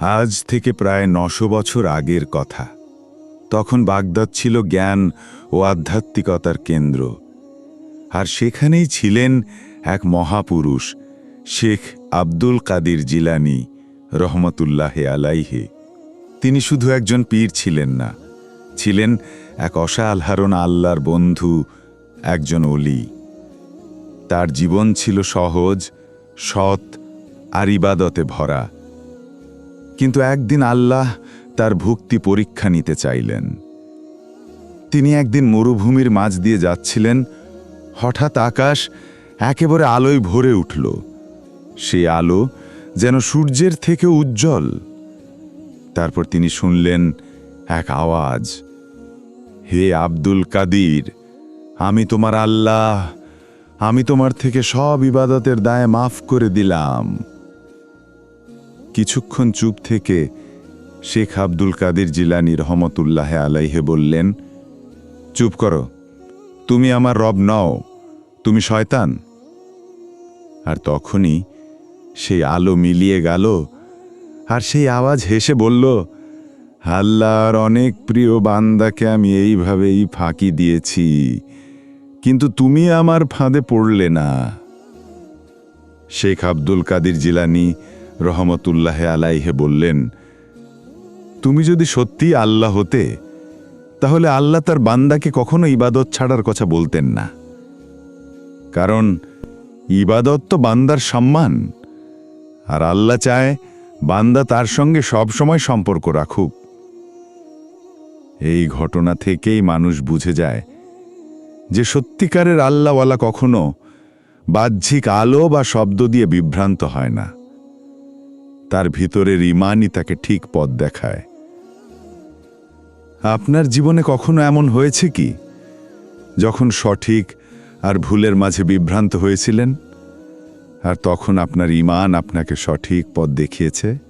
আজ থেকে প্রায় নশো বছর আগের কথা। তখন বাগদাদ ছিল জ্ঞান ও আধ্যাত্মিকতার কেন্দ্র। আর সেখানেই ছিলেন এক মহাপুরুষ, শেখ আব্দুল কাদির জিলানি রহমতুল্লাহে আলাইহে। তিনি শুধু একজন পীর ছিলেন না, ছিলেন এক অসাধারণ আল্লাহর বন্ধু, একজন অলি তার জীবন ছিল সহজ, সৎ আর ইবাদতে ভরা। কিন্তু একদিন আল্লাহ তার ভক্তি পরীক্ষা নিতে চাইলেন। তিনি একদিন মরুভূমির মাঝ দিয়ে যাচ্ছিলেন। হঠাৎ আকাশ একেবারে আলোয় ভরে উঠল। সেই আলো যেন সূর্যের থেকে উজ্জ্বল। তারপর তিনি শুনলেন এক আওয়াজ, হে আব্দুল কাদির, আমি তোমার আল্লাহ, আমি তোমার থেকে সব ইবাদতের দায় মাফ করে দিলাম। কিছুক্ষণ চুপ থেকে শেখ আব্দুল কাদির জিলানি রহমতুল্লাহ আলাইহে বললেন, চুপ করো, তুমি আমার রব নও, তুমি শয়তান। আর তখনই সেই আলো মিলিয়ে গেল, আর সেই আওয়াজ হেসে বলল, আল্লাহর অনেক প্রিয় বান্দাকে আমি এইভাবেই ফাঁকি দিয়েছি, কিন্তু তুমি আমার ফাঁদে পড়লে না। শেখ আব্দুল কাদির জিলানি রহমতুল্লাহে আলাইহে বললেন, তুমি যদি সত্যি আল্লাহ হতে, তাহলে আল্লাহ তার বান্দাকে কখনো ইবাদত ছাড়ার কথা বলতেন না। কারণ ইবাদত তো বান্দার সম্মান। আর আল্লাহ চায় বান্দা তার সঙ্গে সব সময় সম্পর্ক রাখুক। এই ঘটনা থেকেই মানুষ বুঝে যায় যে সত্যিকারের আল্লাহওয়ালা কখনো বাহ্যিক আলো বা শব্দ দিয়ে বিভ্রান্ত হয় না। তার ভিতরের ইমানই তাকে ঠিক পথ দেখায়। আপনার জীবনে কখনো এমন হয়েছে কি? যখন সঠিক আর ভুলের মাঝে বিভ্রান্ত হয়েছিলেন, আর তখন আপনার ইমান আপনাকে সঠিক পথ দেখিয়েছে?